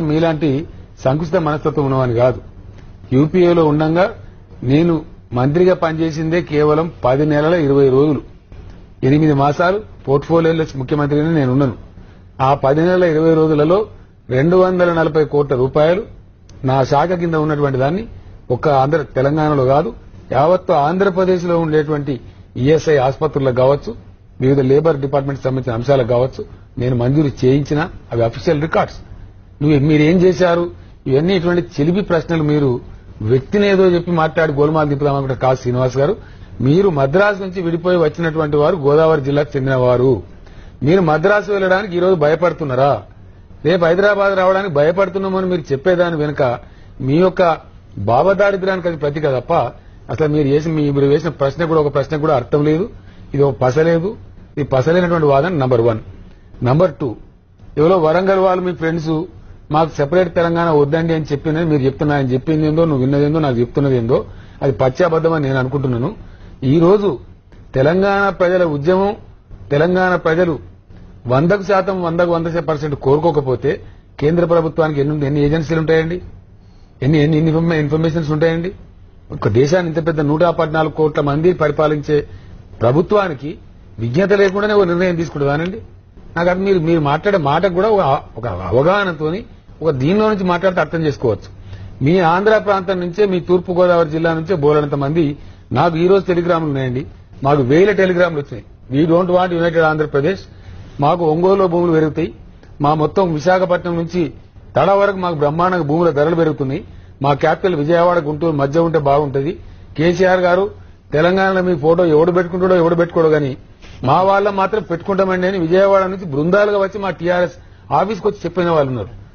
మీలాంటి సంకుచిత మనస్తత్వం ఉన్నవాని కాదు. యూపీఏలో ఉండగా నేను మంత్రిగా పనిచేసిందే కేవలం పది నెలల ఇరవై రోజులు. ఎనిమిది మాసాలు పోర్ట్ఫోలియోలో ముఖ్యమంత్రిగానే నేనున్నాను. ఆ పది నెలల ఇరవై రోజులలో రెండు వందల నలభై కోట్ల రూపాయలు నా శాఖ కింద ఉన్నటువంటి దాన్ని ఒక్క ఆంధ్ర తెలంగాణలో కాదు యావత్తు ఆంధ్రప్రదేశ్లో ఉండేటువంటి ఈఎస్ఐ ఆసుపత్రులకు కావచ్చు వివిధ లేబర్ డిపార్ట్మెంట్ సంబంధించిన అంశాలకు కావచ్చు నేను మంజూరు చేయించిన అవి అఫీషియల్ రికార్డ్స్. నువ్వు మీరేం చేశారు? ఇవన్నీ ఇటువంటి చెలిపి ప్రశ్నలు మీరు వ్యక్తిని ఏదో చెప్పి మాట్లాడి గోల్మాల్ దింపుదామనుకుంటే కాదు శ్రీనివాస్ గారు మీరు మద్రాసు నుంచి విడిపోయి వచ్చినటువంటి వారు గోదావరి జిల్లాకు చెందినవారు. మీరు మద్రాసు వెళ్ళడానికి ఈరోజు భయపడుతున్నారా? రేపు హైదరాబాద్ రావడానికి భయపడుతున్నామని మీరు చెప్పేదాని వెనుక మీ యొక్క భావదారిద్ర్యానికి అది ప్రతీక తప్ప అసలు మీరు చేసిన మీ- మీరు వేసిన ప్రశ్న కూడా ఒక ప్రశ్న కూడా అర్థం లేదు. ఇది ఒక పసలేదు ఇది పసలేనటువంటి వాదన నంబర్ వన్. Number two. ఎవరో వరంగల్ వాళ్ళు మీ ఫ్రెండ్స్ మాకు సెపరేట్ తెలంగాణ వద్దండి అని చెప్పిందని మీరు చెప్తున్నా ఆయన చెప్పింది ఏందో నువ్వు విన్నది ఏందో నాకు చెప్తున్నది ఏందో అది పచ్చాబద్దం అని నేను అనుకుంటున్నాను. ఈ రోజు తెలంగాణ ప్రజల ఉద్యమం తెలంగాణ ప్రజలు వందకు శాతం వందకు వంద పర్సెంట్ కోరుకోకపోతే కేంద్ర ప్రభుత్వానికి ఎన్ని ఎన్ని ఏజెన్సీలు ఉంటాయండి? ఎన్ని ఎన్ని ఇన్ఫర్మేషన్స్ ఉంటాయండి? ఒక దేశాన్ని ఇంత పెద్ద నూట పద్నాలుగు కోట్ల మంది పరిపాలించే ప్రభుత్వానికి విజ్ఞత లేకుండానే ఒక నిర్ణయం తీసుకుంటుందానండి నాకు అది మీరు మీరు మాట్లాడే మాటకు కూడా ఒక ఒక అవగాహనతోని ఒక దీనిలో నుంచి మాట్లాడితే అర్థం చేసుకోవచ్చు. మీ ఆంధ్ర ప్రాంతం నుంచే మీ తూర్పు గోదావరి జిల్లా నుంచే బోలనంత మంది నాకు ఈ రోజు టెలిగ్రామ్లు ఉన్నాయండి. మాకు వేల టెలిగ్రామ్లు వచ్చినాయి. We don't want united Andhra Pradesh మాకు ఒంగోలులో భూములు పెరుగుతాయి. మా మొత్తం విశాఖపట్నం నుంచి తడ వరకు మాకు బ్రహ్మాండంగా భూముల ధరలు పెరుగుతున్నాయి. మా క్యాపిటల్ విజయవాడ గుంటూరు మధ్య ఉంటే బాగుంటుంది. కేసీఆర్ గారు తెలంగాణలో మీ ఫోటో ఎవడు పెట్టుకుంటాడో ఎవడు పెట్టుకోడు గాని మా వాళ్ళ మాత్రం పెట్టుకుంటామండి అని విజయవాడ నుంచి బృందాలుగా వచ్చి మా టీఆర్ఎస్ ఆఫీస్కి వచ్చి చెప్పిన వాళ్ళు ఉన్నారు.